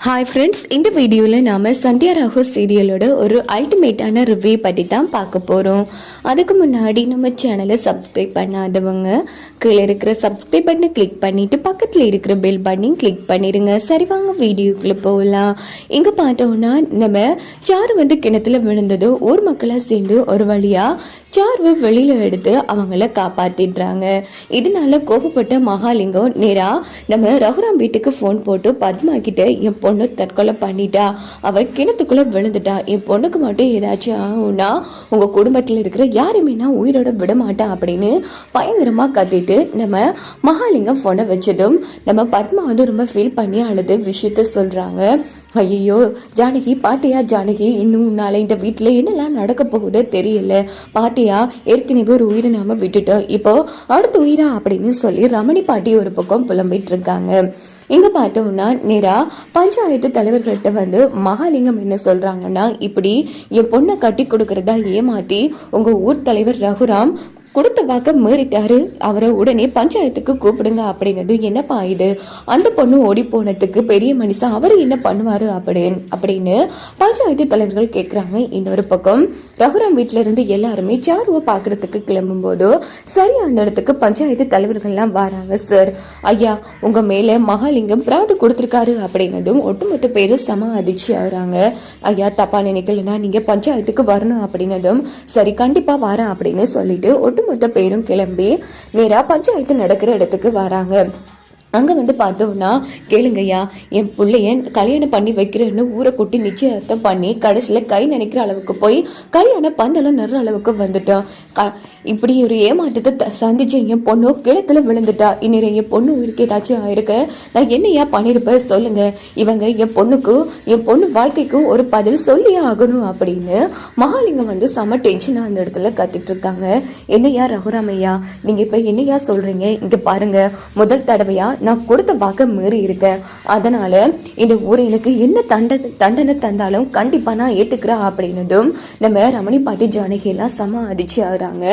Hi friends இந்த வீடியோவில் நாம் சந்தியா ராகு சீரியலோட ஒரு அல்டிமேட்டான ரிவ்யூ பற்றி தான் பார்க்க போகிறோம் அதுக்கு முன்னாடி நம்ம சேனலை சப்ஸ்கிரைப் பண்ணாதவங்க கீழே இருக்கிற சப்ஸ்கிரைப் பட்டனை கிளிக் பண்ணிவிட்டு பக்கத்தில் இருக்கிற பெல் பட்டனையும் கிளிக் பண்ணிடுங்க சரி வாங்க வீடியோக்குள்ளே போகலாம். இங்கே பார்த்தோன்னா நம்ம சாரு வந்து கிணத்துல விழுந்ததோ ஊர் மக்களாக சேர்ந்து ஒரு வழியாக சார்வை வெளியில் எடுத்து அவங்கள காப்பாத்திடுறாங்க. இதனால கோபப்பட்ட மகாலிங்கம் நேரா நம்ம ரகுராம் வீட்டுக்கு ஃபோன் போட்டு பத்மா கிட்ட என் பொண்ணு தற்கொலை பண்ணிட்டா. அவ கிணத்துக்குள்ள விழுந்துட்டா. என் பொண்ணுக்கு மட்டும் ஏதாச்சும் ஆகும்னா உங்க குடும்பத்தில் இருக்கிற யாருமே நான் உயிரோட விட மாட்டேன் அப்படின்னு பயங்கரமா கத்திட்டு நம்ம மகாலிங்கம் ஃபோனை வச்சதும் நம்ம பத்மா வந்து ரொம்ப ஃபீல் பண்ணி அழுது விஷயத்த சொல்றாங்க. ஐயோ ஜானகி பாத்தியா ஜானகி இன்னும் உன்னால இந்த வீட்டில் என்னெல்லாம் நடக்க போகுதோ தெரியல. பாத்தியா ஏற்கனவே ஒரு உயிரை நாம விட்டுட்டோம். இப்போ அடுத்த உயிரா அப்படின்னு சொல்லி ரமணி பாட்டி ஒரு பக்கம் புலம்பிட்டு இருக்காங்க. இங்க பார்த்தோம்னா நேரா பஞ்சாயத்து தலைவர்கள்ட்ட வந்து மகாலிங்கம் என்ன சொல்றாங்கன்னா இப்படி என் பொண்ணை கட்டி கொடுக்கறதா ஏமாத்தி உங்க ஊர் தலைவர் ரகுராம் கொடுத்த வாக்க மீறிட்டாரு. அவரை உடனே பஞ்சாயத்துக்கு கூப்பிடுங்க அப்படின்னது என்னப்பா இது? அந்த பொண்ணு ஓடி போனதுக்கு பெரிய மனுஷன் அவர் என்ன பண்ணுவாரு? அப்படின்னு அப்படின்னு பஞ்சாயத்து தலைவர்கள் கேட்குறாங்க இன்னொரு பக்கம். ரகுராம் வீட்டில இருந்து எல்லாருமே சாருவை பார்க்கறதுக்கு கிளம்பும் போது சரியா அந்த இடத்துக்கு பஞ்சாயத்து தலைவர்கள்லாம் வராங்க சார் ஐயா உங்க மேல மகாலிங்கம் பிராது கொடுத்துருக்காரு அப்படின்னதும் ஒட்டுமொத்த பேரும் சம அதிர்ச்சி ஆகுறாங்க. ஐயா தப்பா நினைக்கலன்னா நீங்க பஞ்சாயத்துக்கு வரணும் அப்படின்னதும் சரி கண்டிப்பா வரேன் அப்படின்னு சொல்லிட்டு ஒட்டுமொத்த பேரும் கிளம்பி நேரா பஞ்சாயத்து நடக்கிற இடத்துக்கு வராங்க. அங்கே வந்து பார்த்தோம்னா கேளுங்கய்யா என் பிள்ளைய கல்யாணம் பண்ணி வைக்கிறேன்னு ஊரை கொட்டி நிச்சயதார்த்தம் பண்ணி கடைசியில் கை நினைக்கிற அளவுக்கு போய் கல்யாணம் பந்தலம் நடுற அளவுக்கு வந்துட்டோம் க இப்படி ஒரு ஏமாற்றத்தை த- என் பொண்ணு கிணத்துல விழுந்துட்டா. இனி என் பொண்ணு உயிருக்கு ஏதாச்சும் ஆயிருக்கு? நான் என்னையா பண்ணியிருப்பேன் சொல்லுங்க. இவங்க என் பொண்ணுக்கு என் பொண்ணு வாழ்க்கைக்கும் ஒரு பதில் சொல்லியே ஆகணும் அப்படின்னு மகாலிங்கம் வந்து செம டென்ஷனாக அந்த இடத்துல கத்திட்டு இருக்காங்க. என்னையா ரகுராமையா நீங்கள் இப்போ என்னையா சொல்கிறீங்க இங்கே பாருங்க. முதல் தடவையா நான் கொடுத்த வாக்க மீறி இருக்கேன் அதனால இந்த ஊர் எனக்கு என்ன தண்டனை தண்டனை தந்தாலும் கண்டிப்பா நான் ஏத்துக்கிறேன் அப்படின்னதும் நம்ம ரமணி பாட்டி ஜானகிலாம் சம அதிர்ச்சி ஆகுறாங்க.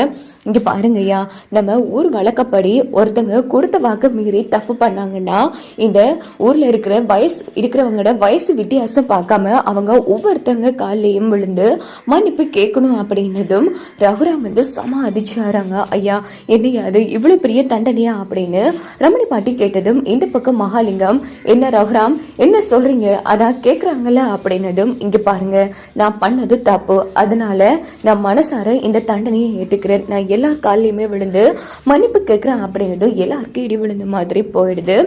இங்க பாருங்கய்யா நம்ம ஊர் வழக்கப்படி ஒருத்தங்க கொடுத்த வாக்க மீறி தப்பு பண்ணாங்கன்னா இந்த ஊர்ல இருக்கிற வயசு இருக்கிறவங்களோட வயசு வித்தியாசம் பார்க்காம அவங்க ஒவ்வொருத்தங்க காலையும் விழுந்து மன்னிப்பு கேட்கணும் அப்படின்னதும் ரகுராம் வந்து சம அதிர்ச்சி ஆகிறாங்க. ஐயா என்னையாது இவ்வளோ இவ்வளவு பெரிய தண்டனையா அப்படின்னு ரமணி பாட்டி கேட்டு கேட்டதும் இந்த பக்கம் மகாலிங்கம் என்ன ரகுராம் என்ன சொல்றீங்க? அதான் கேட்குறாங்கல்ல அப்படின்னதும் இங்க பாருங்க நான் பண்ணது தப்பு. அதனால நான் மனசார இந்த தண்டனையை ஏத்துக்கிறேன். நான் எல்லார் காலையுமே விழுந்து மன்னிப்பு கேட்குறேன் அப்படின்னதும் எல்லாருக்கும் இடி விழுந்த மாதிரி போயிடுது.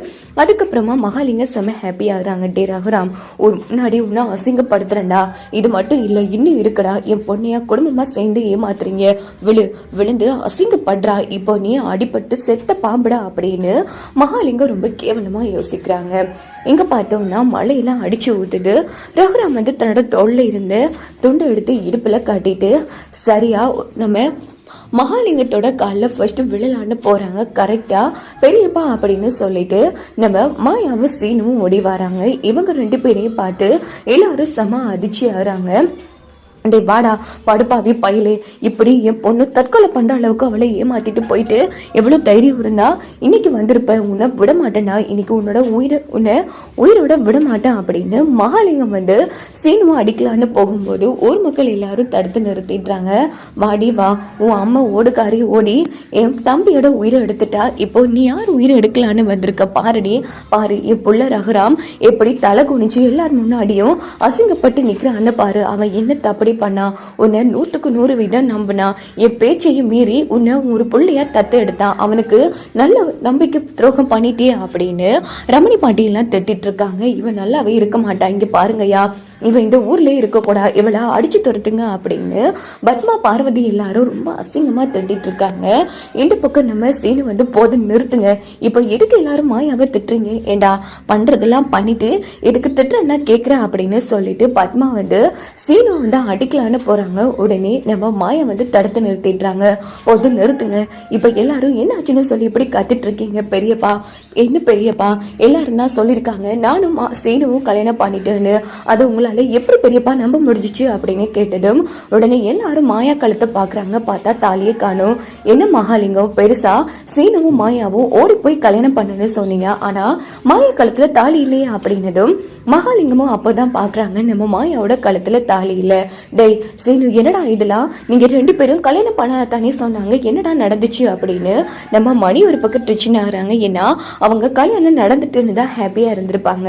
அதுக்கப்புறமா மகாலிங்கம் செம ஹாப்பி ஆகுறாங்க. டே ரகுராம் ஒரு முன்னாடி உன்னை அசிங்கப்படுத்துறேன்டா. இது மட்டும் இல்லை இன்னும் இருக்குடா. என் பொண்ணையா குடும்பமா சேர்ந்து ஏமாத்துறீங்க. விழு விழுந்து அசிங்கப்படுறா. இப்போ நீ அடிபட்டு செத்த பாம்புடா அப்படின்னு மகாலிங்கம் ரொம்ப கேவலமாக யோசிக்கிறாங்க. இங்கே பார்த்தோம்னா மழையெல்லாம் அடித்து ஊற்றுது ரகுராம் வந்து தன்னோட தோல்ல இருந்து துண்டை எடுத்து இடுப்பில் கட்டிட்டு சரியாக நம்ம மகாலிங்கத்தோட காலில் ஃபர்ஸ்ட் விழலான்னு போகிறாங்க கரெக்டாக பெரியப்பா அப்படின்னு சொல்லிட்டு நம்ம மாயாவும் சீனும் ஓடி வராங்க. இவங்க ரெண்டு பேரையும் பார்த்து எல்லாரும் செம அதிர்ச்சி ஆகிறாங்க டேய் வாடா படுப்பாவி பயிலே. இப்படி என் பொண்ணு தற்கொலை பண்ணுற அளவுக்கு அவளை ஏமாத்திட்டு போயிட்டு எவ்வளோ தைரியம் இருந்தா இன்னைக்கு வந்திருப்பேன் உன்னை விட மாட்டேன்னா இன்னைக்கு உன்னோட உயிரை உன்னை உயிரோட விட மாட்டேன் அப்படின்னு மகாலிங்கம் வந்து சீனுவா அடிக்கலான்னு போகும்போது ஊர் மக்கள் எல்லாரும் தடுத்து நிறுத்திடுறாங்க. வாடி வா உன் அம்மா ஓடுக்காரி ஓடி என் தம்பியோட உயிரை எடுத்துட்டா இப்போ நீ யார் உயிரை எடுக்கலான்னு வந்திருக்க? பாருடி பாரு என் புள்ள ரகுராம் எப்படி தலை குனிச்சு எல்லார் முன்னாடியும் அசிங்கப்பட்டு நிற்கிறான்னு பாரு. அவன் என்ன தப்படி பண்ணா உன்னை நூத்துக்கு நூறு வீதம் நம்பினா என் பேச்சையும் மீறி உன்னை ஒரு புள்ளையா தத்து எடுத்தான் அவனுக்கு நல்ல நம்பிக்கை துரோகம் பண்ணிட்டே அப்படின்னு ரமணி பாட்டியெல்லாம் திட்டிட்டு இருக்காங்க. இவன் நல்லாவே இருக்க மாட்டான் இங்க பாருங்கய்யா. இவன் இந்த ஊர்லேயே இருக்கக்கூடாது இவளா அடிச்சு துரத்துங்க அப்படின்னு பத்மா பார்வதி எல்லாரும் ரொம்ப அசிங்கமா திட்டிட்டு இருக்காங்க. இந்த பக்கம் நம்ம சீனு வந்து போதும் நிறுத்துங்க. இப்போ எதுக்கு எல்லாரும் மாயாவை திட்டுறீங்க? ஏண்டா பண்றதெல்லாம் பண்ணிட்டு எதுக்கு திட்டுறேன்னா கேட்குறேன் அப்படின்னு சொல்லிட்டு பத்மா வந்து சீனு வந்து அடிக்கலான்னு போறாங்க. உடனே நம்ம மாயா வந்து தடுத்து நிறுத்திடுறாங்க. போதும் நிறுத்துங்க. இப்போ எல்லாரும் என்ன ஆச்சுன்னு சொல்லி இப்படி கத்திட்டு இருக்கீங்க பெரியப்பா? என்ன பெரியப்பா? எல்லாரும் தான் சொல்லியிருக்காங்க. நானும் மா- சீனுவும் கல்யாணம் பண்ணிட்டேன்னு. அது உங்களை உங்களால எப்படி பெரியப்பா நம்ப முடிஞ்சிச்சு அப்படின்னு கேட்டதும் உடனே எல்லாரும் மாயா கழுத்தை பார்க்குறாங்க பார்த்தா தாலியை காணும். என்ன மகாலிங்கம்? பெருசா? சீனமும் மாயாவும் ஓடி போய் கல்யாணம் பண்ணுன்னு சொன்னீங்க. ஆனால் மாயா கழுத்தில் தாலி இல்லையா அப்படின்னதும் மகாலிங்கமும் அப்போதான் பார்க்குறாங்க நம்ம மாயாவோட கழுத்தில் தாலி இல்லை. டேய் சீனு என்னடா இதெல்லாம்? நீங்கள் ரெண்டு பேரும் கல்யாணம் பண்ணாதானே சொன்னாங்க. என்னடா நடந்துச்சு அப்படின்னு நம்ம மணி ஒரு பக்கம் டென்ஷன் ஆகுறாங்க ஏன்னா அவங்க கல்யாணம் நடந்துட்டுன்னு தான் ஹாப்பியாக இருந்திருப்பாங்க.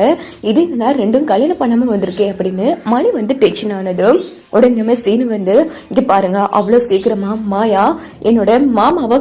இது என்னடா ரெண்டும் கல்யாணம் பண்ணாமல் வந்திருக்கே அப்படின்னு மணி வந்து டென்ஷன் ஆனதும் உடனே சீனு வந்து இங்கே பாருங்க அவ்வளோ சீக்கிரமா மாயா என்னோட மாமாவை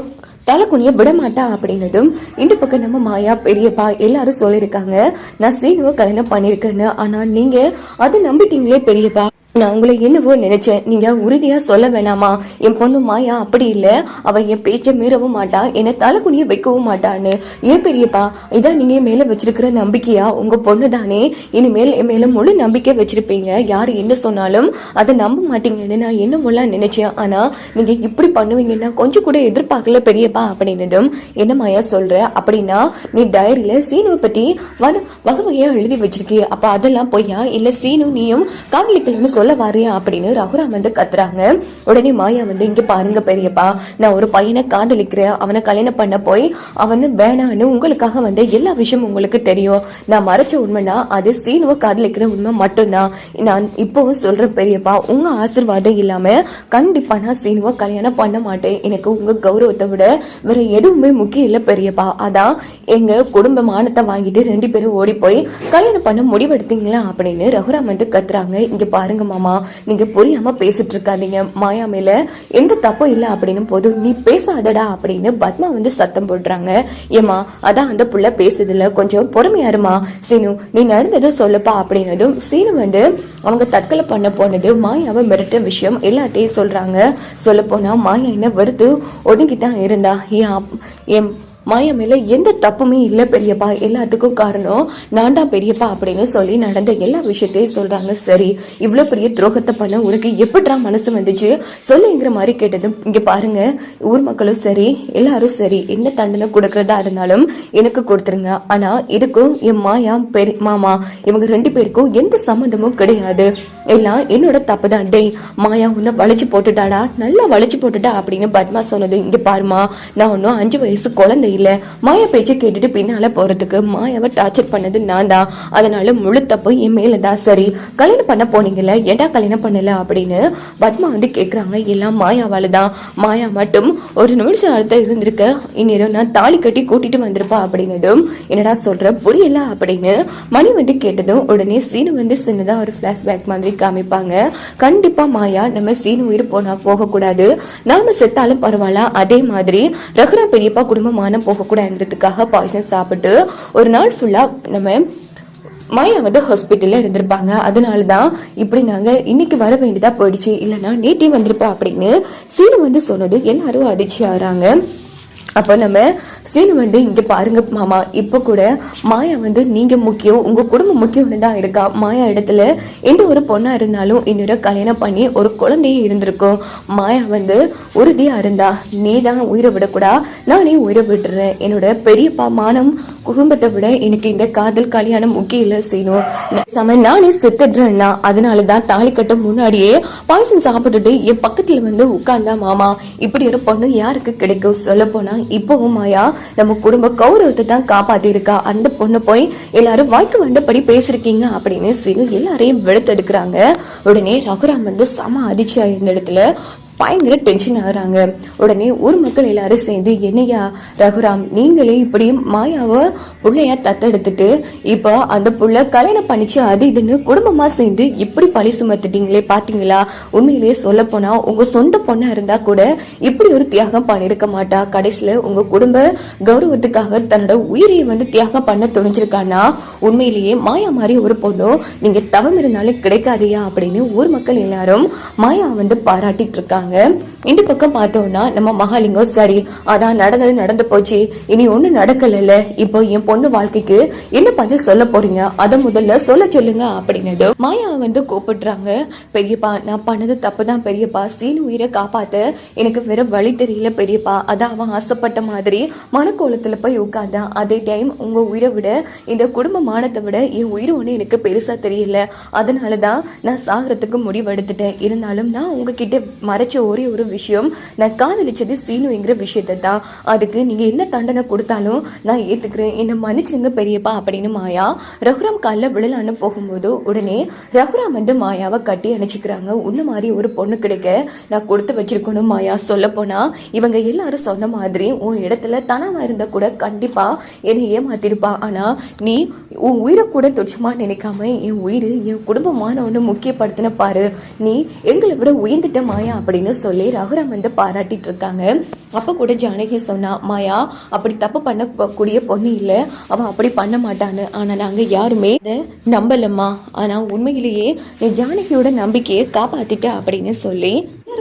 தலை குனிய விட மாட்டா அப்படின்னதும் இந்த பக்கம் நம்ம மாயா பெரியப்பா எல்லாரும் சொல்லியிருக்காங்க. நான் சீனுவை கல்யாணம் பண்ணியிருக்கேன்னு. ஆனா நீங்க அதை நம்பிட்டீங்களே பெரியப்பா. நான் உங்களை என்னவோ நினைச்சேன். நீங்க உறுதியா சொல்ல வேணாமா? என் பொண்ணு மாயா அப்படி இல்ல. அவ என் பேச்ச மீறவும் மாட்டா. என்னை தலைக்குனிய வைக்கவும் மாட்டான்னு. ஏன் பெரியப்பா இதான் நீங்க என் மேல வச்சிருக்கிற நம்பிக்கையா? உங்க பொண்ணு தானே இனிமேல் என் மேல முழு நம்பிக்கை வச்சிருப்பீங்க. யாரு என்ன சொன்னாலும் அதை நம்ப மாட்டீங்கன்னு நான் என்னவெல்லாம் நினைச்சேன். ஆனா நீங்க இப்படி பண்ணுவீங்கன்னா கொஞ்சம் கூட எதிர்பார்க்கல பெரியப்பா அப்படின்னதும் என்ன மாயா சொல்ற? அப்படின்னா நீ டைரியில சீனுவை பத்தி வக வகை வகையா எழுதி வச்சிருக்கிய. அப்ப அதெல்லாம் பொய்யா? இல்ல சீனு நீயும் காதலிக்கலன்னு சொல்ல வரையா அப்படின்னு ரகுராம் வந்து கத்துறாங்க. உடனே மாயா வந்து இங்க பாருங்க பெரியப்பா நான் ஒரு பையனை காதலிக்கிறேன். அவனை கல்யாணம் பண்ண போய் அவனு வேணான்னு உங்களுக்காக வந்து எல்லா விஷயமும் உங்களுக்கு தெரியும். நான் மறைச்ச உண்மைனா அது சீனுவை காதலிக்கிற உண்மை மட்டும்தான். நான் இப்பவும் சொல்றேன் பெரியப்பா உங்க ஆசீர்வாதம் இல்லாம கண்டிப்பா நான் சீனுவை கல்யாணம் பண்ண மாட்டேன். எனக்கு உங்க கௌரவத்தை விட வேற எதுவுமே முக்கியம் இல்லை பெரியப்பா. அதான் எங்க குடும்ப மானத்தை வாங்கிட்டு ரெண்டு பேரும் ஓடி போய் கல்யாணம் பண்ண முடிவெடுத்தீங்களா? அப்படின்னு ரகுராம் வந்து கத்துறாங்க. இங்க பாருங்க மாமா நீங்க புரியாம பேசிட்டு இருக்காதீங்க மாயா மேல எந்த தப்பும் இல்லை அப்படின்னு போது நீ பேசாதடா அப்படின்னு பத்மா வந்து சத்தம் போடுறாங்க. ஏமா அதான் அந்த புள்ள பேசுதுல. கொஞ்சம் பொறுமையா இருமா. சீனு நீ நடந்ததை சொல்லுப்பா அப்படின்னதும் சீனு வந்து அவங்க தற்கொலை பண்ண போனது மாயாவை மிரட்ட விஷயம் எல்லாத்தையும் சொல்றாங்க. சொல்ல போனா மாயா என்ன வருத்து ஒதுங்கி தான் இருந்தா என் மாயா மேலே எந்த தப்புமே இல்லை பெரியப்பா. எல்லாத்துக்கும் காரணம் நான் தான் பெரியப்பா அப்படின்னு சொல்லி நடந்த எல்லா விஷயத்தையும் சொல்றாங்க. சரி இவ்வளோ பெரிய துரோகத்தை பண்ண உனக்கு எப்படிடா மனசு வந்துச்சு? சொல்லுங்கிற மாதிரி கேட்டதும் இங்கே பாருங்க ஊர் மக்களும் சரி எல்லாரும் சரி என்ன தண்டனை கொடுக்கறதா இருந்தாலும் எனக்கு கொடுத்துருங்க. ஆனால் இதுக்கும் என் மாயா பெரிய மாமா இவங்க ரெண்டு பேருக்கும் எந்த சம்மந்தமும் கிடையாது. எல்லாம் என்னோட தப்பு தான் டேய் மாயா உன்னை வளைச்சு போட்டுட்டாடா. நல்லா வளைச்சு போட்டுட்டா அப்படின்னு பத்மா சொன்னது இங்க பாருமா. நான் ஒன்றும் அஞ்சு வயசு குழந்தை இல்லை. மாயா பேச்சை கேட்டுட்டு பின்னால போறதுக்கு மாயாவை டார்ச்சர் பண்ணது நான் தான். அதனால முழு தப்பு என் மேல தான். சரி கல்யாணம் பண்ண போனீங்கல்ல? ஏன்டா கல்யாணம் பண்ணல அப்படின்னு பத்மா வந்து கேட்குறாங்க எல்லாம் மாயாவால தான். மாயா மட்டும் ஒரு நிமிஷம் அடுத்த இருந்திருக்க. இந்நேரம் நான் தாலி கட்டி கூட்டிட்டு வந்திருப்பா அப்படின்னதும் என்னடா சொல்ற? புரியல அப்படின்னு மணி வந்து கேட்டதும் உடனே சீனு வந்து சின்னதா ஒரு ஃபிளாஷ்பேக் மாதிரி காமிப்பாங்க. கண்டிப்பா மாயா நம்ம சீனு உயிர் போனா போகக்கூடாது. நாம செத்தாலும் பரவாயில்ல. அதே மாதிரி ரகுரா பெரியப்பா குடும்பமான போகக்கூடாதுன்றதுக்காக பாய்சன் சாப்பிட்டு ஒரு நாள் ஃபுல்லா நம்ம மாயா வந்து ஹாஸ்பிட்டல்ல இருந்திருப்பாங்க. அதனால தான் இப்படி நாங்க இன்னைக்கு வர வேண்டியதா போயிடுச்சு. இல்லைன்னா நேற்றே வந்திருப்போம் அப்படின்னு சீனு வந்து சொன்னது எல்லாரும் அதிர்ச்சி ஆறாங்க அப்போ நம்ம சீனு வந்து இங்கே பாருங்க மாமா இப்போ கூட மாயா வந்து நீங்கள் முக்கியம் உங்கள் குடும்பம் முக்கியம்னு தான் இருக்கா? மாயா இடத்துல எந்த ஒரு பொண்ணாக இருந்தாலும் இன்னொரு கல்யாணம் பண்ணி ஒரு குழந்தையே இருந்திருக்கும். மாயா வந்து உறுதியாக இருந்தா நீ தான் உயிரை விடக்கூடா நானே உயிரை விட்டுறேன். என்னோட பெரியப்பா மானம் குடும்பத்தை விட எனக்கு இந்த காதல் கல்யாணம் முக்கியம் இல்லை சீனு. சம நானே செத்துடுறேன்னா அதனால தான் தாலி கட்ட முன்னாடியே பாயசம் சாப்பிட்டுட்டு என் பக்கத்தில் வந்து உட்கார்ந்தா மாமா. இப்படி ஒரு பொண்ணு யாருக்கு கிடைக்கும்? சொல்ல போனால் இப்போவும் மாயா நம்ம குடும்ப கௌரவத்தை தான் காப்பாத்திருக்கா. அந்த பொண்ணு போய் எல்லாரும் வாய்க்கு வந்தபடி பேசிருக்கீங்க அப்படின்னு சிறு எல்லாரையும் வெளுத்தெடுக்கிறாங்க. உடனே ரகுராம் வந்து சம அதிர்ச்சியாக இருந்த இடத்துல பயங்கர டென்ஷன் ஆகுறாங்க. உடனே ஊர் மக்கள் எல்லாரும் சேர்ந்து என்னையா ரகுராம் நீங்களே இப்படி மாயாவை பிள்ளையா தத்தெடுத்துட்டு இப்போ அந்த புள்ள கல்யாணம் பண்ணிச்சு அது இதுன்னு குடும்பமா சேர்ந்து இப்படி பழி சுமத்துட்டீங்களே பாத்தீங்களா? உண்மையிலேயே சொல்ல போனா உங்க சொந்த பொண்ணா இருந்தா கூட இப்படி ஒரு தியாகம் பண்ணிருக்க மாட்டா. கடைசியில உங்க குடும்ப கௌரவத்துக்காக தன்னோட உயிரையை வந்து தியாகம் பண்ண துணிஞ்சிருக்கானா? உண்மையிலேயே மாயா மாதிரி ஒரு பொண்ணும் நீங்க தவம் இருந்தாலும் கிடைக்காதியா? அப்படின்னு ஊர் மக்கள் எல்லாரும் மாயா வந்து பாராட்டிட்டு இருக்காங்க. இருக்காங்க. இந்த பக்கம் பார்த்தோம்னா நம்ம மகாலிங்கம் சரி அதான் நடந்தது நடந்து போச்சு. இனி ஒண்ணும் நடக்கல இப்போ என் பொண்ணு வாழ்க்கைக்கு என்ன பதில் சொல்ல போறீங்க? அதை முதல்ல சொல்ல சொல்லுங்க அப்படின்னு மாயா வந்து கூப்பிடுறாங்க. பெரியப்பா நான் பண்ணது தப்பு தான் பெரியப்பா. சீனு உயிரை காப்பாத்த எனக்கு வேற வழி தெரியல பெரியப்பா. அதான் அவன் ஆசைப்பட்ட மாதிரி மனக்கோலத்துல போய் உட்காந்தான் அதே டைம் உங்க உயிரை விட இந்த குடும்ப மானத்தை விட என் உயிர் ஒன்று எனக்கு பெருசா தெரியல. அதனால தான் நான் சாகிறதுக்கு முடிவெடுத்துட்டேன். இருந்தாலும் நான் உங்ககிட்ட மறைச்சு ஒரே ஒரு விஷயம். நான் காதலிச்சது சீனுங்கிற விஷயத்தை தான். அதுக்கு நீங்க என்ன தண்டனை கொடுத்தாலும் நான் ஏத்துக்கிறேன். என்ன மன்னிச்சிடுங்க பெரியப்பா அப்படின்னு மாயா ரகுராம் காலில் விழலான்னு போகும்போது உடனே ரகுராம் வந்து மாயாவை கட்டி அணைச்சிக்கிறாங்க. உன்ன மாதிரி ஒரு பொண்ணு கிடைக்க நான் கொடுத்து வச்சிருக்கணும் மாயா. சொல்ல போனா இவங்க எல்லாரும் சொன்ன மாதிரி உன் இடத்துல தனமா இருந்தா கூட கண்டிப்பா என்னை ஏமாத்திருப்பா. ஆனா நீ உன் உயிரை கூட துச்சமா நினைக்காம என் உயிர் என் குடும்பமான ஒன்று முக்கியப்படுத்தின பாரு. நீ எங்களை விட உயர்ந்துட்ட மாயா அப்படின்னு சொல்லி ரகுராம் வந்து பாராட்டிட்டு இருக்காங்க. அப்போ கூட ஜானகி சொன்னா மாயா அப்படி தப்பு பண்ணக்கூடிய பொண்ணு இல்லை. அவ அப்படி பண்ண மாட்டான்னு. ஆனால் நாங்கள் யாருமே நம்பலம்மா. ஆனால் உண்மையிலேயே ஜானகியோட நம்பிக்கையை காப்பாத்திட்ட அப்படின்னு சொல்லி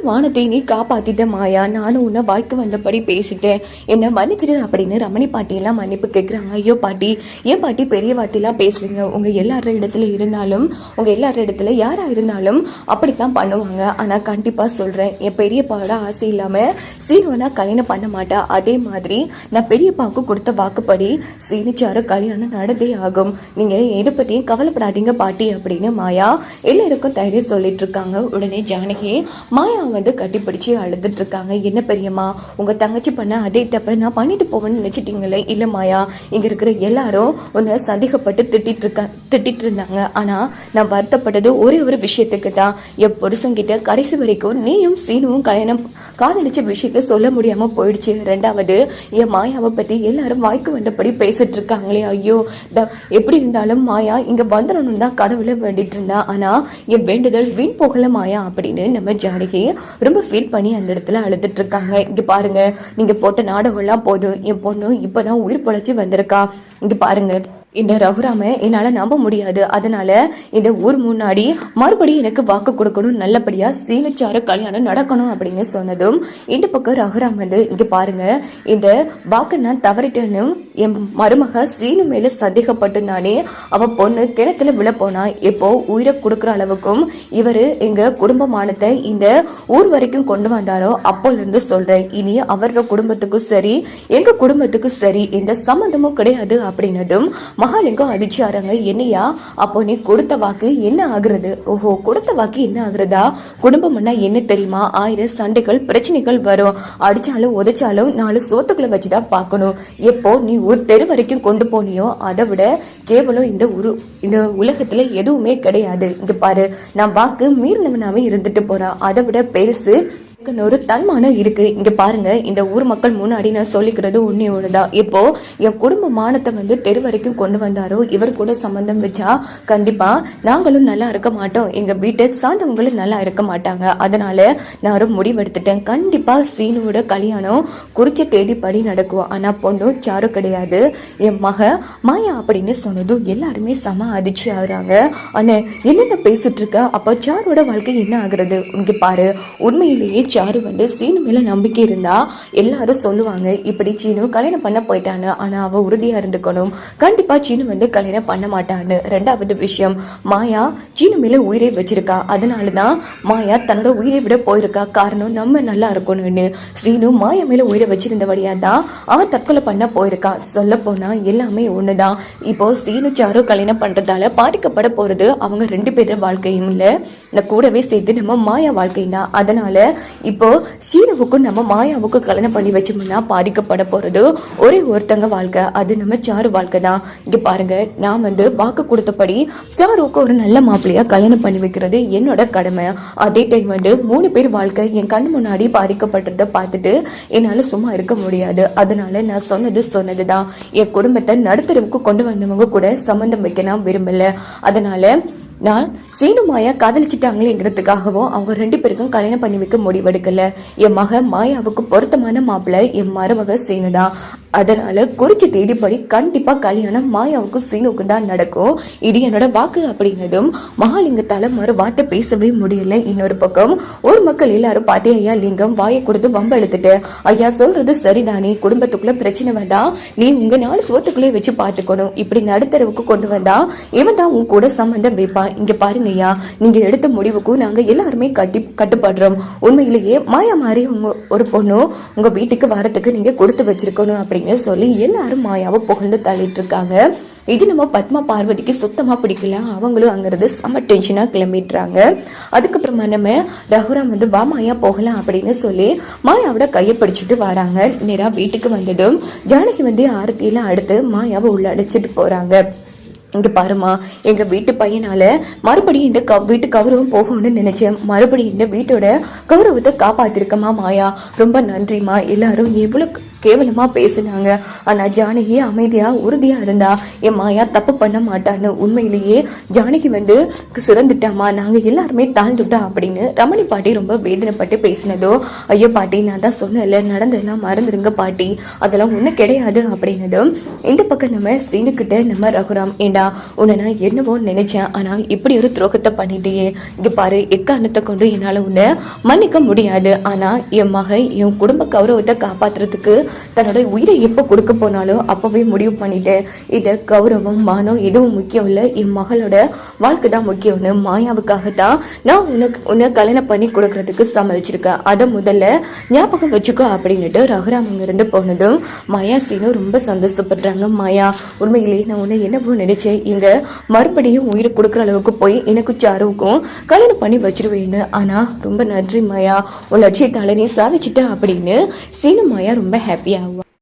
வானத்தை நீ காப்பாத்திட்ட மாயா. நானும் உன்னை வாய்க்கு வந்தபடி பேசிட்டேன். என்னை மன்னிச்சிடு அப்படின்னு ரமணி பாட்டியெல்லாம் மன்னிப்பு கேட்குறாங்க ஐயோ பாட்டி ஏன் பாட்டி பெரிய வார்த்தையெல்லாம் பேசுகிறீங்க உங்கள் எல்லார இடத்துல இருந்தாலும் உங்கள் எல்லார இடத்துல யாராக இருந்தாலும் அப்படித்தான் பண்ணுவாங்க. ஆனால் கண்டிப்பாக சொல்கிறேன் என் பெரியப்பாவோட ஆசை இல்லாமல் சீனுவனா கல்யாணம் பண்ண மாட்டா. அதே மாதிரி நான் பெரியப்பாவுக்கு கொடுத்த வாக்குப்படி சீனிச்சாரு கல்யாணம் நடந்தே ஆகும். நீங்கள் எதை பற்றியும் கவலைப்படாதீங்க பாட்டி அப்படின்னு மாயா எல்லாருக்கும் தைரியம் சொல்லிட்டு இருக்காங்க. உடனே ஜானகி மாயா வந்து கட்டிப்பிடிச்சு அழுதுட்டு இருக்காங்க என்ன பெரியம்மா உங்க தங்கச்சி பண்ண அதே தப்ப நான் பண்ணிட்டு போவேன்னு நினைச்சிட்டீங்களே? இல்லை மாயா இங்க இருக்கிற எல்லாரும் உன்னை சந்தேகப்பட்டு திட்டிட்டு இருக்க திட்டிட்டு இருந்தாங்க ஆனா நான் வருத்தப்பட்டது ஒரே ஒரு விஷயத்துக்கு தான். என் புருஷங்கிட்ட கடைசி வரைக்கும் நீயும் சீனுவும் கல்யாணம் காதலிச்ச விஷயத்த சொல்ல முடியாம போயிடுச்சு. ரெண்டாவது என் மாயாவை பத்தி எல்லாரும் வாய்க்கு வந்தபடி பேசிட்டு இருக்காங்களே ஐயோ த- எப்படி இருந்தாலும் மாயா இங்க வந்துடணும் தான் கடவுளை வேண்டிட்டு இருந்தா ஆனா என் வேண்டுதல் வீண் போகல மாயா அப்படின்னு நம்ம ஜானகி ரொம்ப ஃபீல் பண்ணி அந்த இடத்துல அழுதுட்டு இருக்காங்க இங்க பாருங்க நீங்க போட்ட நாடகம்லாம் போதும். என் பொண்ணு இப்பதான் உயிர் பொழைச்சி வந்திருக்கா. இங்க பாருங்க. இந்த ரகுராம என்னால நம்ப முடியாது. அதனால இந்த ஊர் முன்னாடி மறுபடியும் எனக்கு வாக்கு கொடுக்கணும் நல்லபடியா சீனிச்சார கல்யாணம் நடக்கணும் அப்படின்னு சொன்னதும் இந்த பக்கம் ரகுராம் வந்து இங்க பாருங்க இந்த வாக்கு நான் தவறிட்டேன்னு என் மருமக சீனு மேல சந்தேகப்பட்டு நானே அவ பொண்ணு கிணத்துல விழப்போனா போனா இப்போ உயிரை கொடுக்குற அளவுக்கும் இவர் எங்க குடும்பமானத்தை இந்த ஊர் வரைக்கும் கொண்டு வந்தாரோ அப்போல இருந்து சொல்றேன். இனி அவரோட குடும்பத்துக்கும் சரி எங்க குடும்பத்துக்கும் சரி எந்த சம்மந்தமும் கிடையாது அப்படின்னதும் மகாலிங்கம் அதிர்ச்சியாராங்க என்னையா? அப்போ நீ கொடுத்த வாக்கு என்ன ஆகுறது? ஓஹோ கொடுத்த வாக்கு என்ன ஆகுறதா? குடும்பம்னா என்ன தெரியுமா? ஆயிரம் சண்டைகள் பிரச்சனைகள் வரும். அடிச்சாலும் உதைச்சாலும் நாலு சோத்துக்களை வச்சுதான் பார்க்கணும். எப்போ நீ ஒரு தெரு வரைக்கும் கொண்டு போனியோ அதை விட கேவலம் இந்த உரு இந்த உலகத்துல எதுவுமே கிடையாது. இங்க பாரு நான் வாக்கு மீறினவனாவே இருந்துட்டு போறேன் அதை விட பெருசு அதுக்குன்னு ஒரு தன்மானம் இருக்கு. இங்க பாருங்க இந்த ஊர் மக்கள் முன்னாடி நான் சொல்லிக்கிறது ஒன்னே ஒண்ணுதான். இப்போ என் குடும்ப மானத்தை வந்து தெரு வரைக்கும் கொண்டு வந்தாரோ இவர் கூட சம்பந்தம் வச்சா கண்டிப்பா நாங்களும் நல்லா இருக்க மாட்டோம். எங்க வீட்டை சார்ந்தவங்களும் நல்லா இருக்க மாட்டாங்க. அதனால நான் ஒரு முடிவெடுத்துட்டேன். கண்டிப்பா சீனுவோட கல்யாணம் குறிச்ச தேதிப்படி நடக்கும். ஆனா பொண்ணு சாரு கிடையாது. என் மக மாயா அப்படின்னு சொன்னதும் எல்லாருமே செம அதிர்ச்சி ஆகுறாங்க. அண்ணே என்னென்ன பேசிட்டு இருக்க? அப்ப சாரோட வாழ்க்கை என்ன ஆகுறது? இங்க பாரு உண்மையிலேயே சாரு வந்து சீனு மேலே நம்பிக்கை இருந்தா எல்லாரும் சொல்லுவாங்க இப்படி சீனு கல்யாணம் பண்ண போயிட்டான்னு ஆனா அவ உறுதியா இருந்துக்கணும். கண்டிப்பா சீனு வந்து கல்யாணம் பண்ண மாட்டான்னு. ரெண்டாவது விஷயம் மாயா சீனு மேல உயிரை வச்சிருக்கா. அதனாலதான் மாயா தன்னோட உயிரை விட போயிருக்கா. காரணம் நம்ம நல்லா இருக்கணும்னு. சீனு மாயா மேல உயிரை வச்சிருந்தபடியா தான் அவன் தற்கொலை பண்ண போயிருக்கா. சொல்ல போனா எல்லாமே ஒண்ணுதான். இப்போ சீனு சாரு கல்யாணம் பண்றதால பாதிக்கப்பட போறது அவங்க ரெண்டு பேரோட வாழ்க்கையும் இல்லை. நான் கூடவே சேர்த்து நம்ம மாயா வாழ்க்கை தான் அதனால இப்போ சீனுவுக்கும் நம்ம மாயாவுக்கும் கல்யாணம் பண்ணி வச்சோம்னா பாதிக்கப்பட போறது ஒரே ஒருத்தங்க வாழ்க்கை அது நம்ம சாரு வாழ்க்கை தான். இங்க பாருங்க நான் வந்து வாக்கு கொடுத்தபடி சாருவுக்கு ஒரு நல்ல மாப்பிள்ளையா கல்யாணம் பண்ணி வைக்கிறது என்னோட கடமை. அதே டைம் வந்து மூணு பேர் வாழ்க்கை என் கண் முன்னாடி பாதிக்கப்பட்டதை பார்த்துட்டு என்னால சும்மா இருக்க முடியாது. அதனால நான் சொன்னது சொன்னதுதான். என் குடும்பத்தை நடுத்தரவுக்கு கொண்டு வந்தவங்க கூட சம்மந்தம் வைக்க நான் விரும்பல. அதனால நான் சீனு மாயா காதலிச்சிட்டாங்களேங்கிறதுக்காகவும் அவங்க ரெண்டு பேருக்கும் கல்யாணம் பண்ணி வைக்க முடிவெடுக்கல. என் மக மாயாவுக்கு பொருத்தமான மாப்பிள்ளை என் மருமக சீனு தான். அதனால குறிச்சி தேடிப்படி கண்டிப்பா கல்யாணம் மாயாவுக்கும் சீனுக்கும் தான் நடக்கும். இது என்னோட வாக்கு அப்படின்னதும் மகாலிங்கத்தால மறு வார்த்தை பேசவே முடியல. இன்னொரு பக்கம் ஒரு மக்கள் எல்லாரும் பார்த்தே ஐயா லிங்கம் வாயை கொடுத்து வம்ப எடுத்துட்டு ஐயா சொல்றது சரிதானே? குடும்பத்துக்குள்ள பிரச்சனை வந்தா நீ உங்க நாலு சோத்துக்குள்ளே வச்சு பார்த்துக்கணும் இப்படி நடுத்தரவுக்கு கொண்டு வந்தா இவன் தான் உன் கூட சம்மந்தம் வைப்பான் இங்க பாருங்கய்யா நீங்கள் நீங்க எடுத்த முடிவுக்கும் நாங்க எல்லாருமே கட்டி கட்டுப்படுறோம். உண்மையிலேயே மாயா மாதிரி உங்க ஒரு பொண்ணு உங்க வீட்டுக்கு வரத்துக்கு நீங்க கொடுத்து வச்சிருக்கணும் அப்படின்னு சொல்லி எல்லாரும் மாயாவை புகழ்ந்து தள்ளிட்டு இருக்காங்க இது நம்ம பத்மா பார்வதிக்கு சுத்தமா பிடிக்கல. அவங்களும் அங்கிருந்து செம்ம டென்ஷனா கிளம்பிடுறாங்க. அதுக்கப்புறமா நம்ம ரகுராம் வந்து வா மாயா போகலாம் அப்படின்னு சொல்லி மாயாவோட கையை பிடிச்சிட்டு வராங்க. நேரா வீட்டுக்கு வந்ததும் ஜானகி வந்து ஆரத்தியெல்லாம் அடுத்து மாயாவை உள்ள அடைச்சிட்டு போறாங்க. இங்கே பாருமா எங்கள் வீட்டு பையனால மறுபடியும் இந்த க- வீட்டு கௌரவம் போகும்னு நினச்சேன் மறுபடியும் இந்த வீட்டோட கௌரவத்தை காப்பாத்திருக்கமா மாயா. ரொம்ப நன்றிம்மா. எல்லாரும் எவ்வளோ கேவலமா பேசினாங்க. ஆனா ஜானகி அமைதியா உறுதியா இருந்தா என் மாயா தப்பு பண்ண மாட்டான்னு உண்மையிலேயே ஜானகி வந்து சிறந்துட்டாமா நாங்க எல்லாருமே தாழ்ந்துட்டோம் அப்படின்னு ரமணி பாட்டி ரொம்ப வேதனைப்பட்டு பேசினதோ ஐயோ பாட்டி நான் தான் சொன்னேன்ல நடந்ததெல்லாம் மறந்துருங்க பாட்டி. அதெல்லாம் ஒன்றும் கிடையாது அப்படின்னதும் இந்த பக்கம் நம்ம சீனுக்கிட்ட நம்ம ரகுராம் ஏண்டா உன்னை நான் என்னவோ நினைச்சேன் ஆனா இப்படி ஒரு துரோகத்தை பண்ணிட்டியே. இங்க பாரு எக்காரணத்தை கொண்டு என்னால உன்னை மன்னிக்க முடியாது. ஆனா என் மகன் என் குடும்ப கௌரவத்தை காப்பாத்துறதுக்கு தன்னோட உயிரை எப்போ கொடுக்க போனாலோ அப்போவே முடிவு பண்ணிட்டேன் இதை கௌரவம் மானம் எதுவும் முக்கியம் இல்லை. என் மகளோட வாழ்க்கை தான் முக்கியம்னு மாயாவுக்காக தான் நான் உனக்கு உன்னை கல்யாணம் பண்ணி கொடுக்கறதுக்கு சமாளிச்சிருக்கேன் அதை முதல்ல ஞாபகம் வச்சுக்கோ அப்படின்னுட்டு ரகுராம் இருந்து போனதும் மாயா சீனு ரொம்ப சந்தோஷப்படுறாங்க. மாயா உண்மையிலேயே நான் உன்னை என்னவோ நினைச்சேன். இங்க மறுபடியும் உயிரை கொடுக்குற அளவுக்கு போய் எனக்கு சாருவுக்கும் கல்யாணம் பண்ணி வச்சிருவேன்னு. ஆனா ரொம்ப நன்றி மாயா. உன் லட்சியத்தால நீ சாதிச்சிட்ட அப்படின்னு சீனு மாயா ரொம்ப ஹாப்பி at yawa.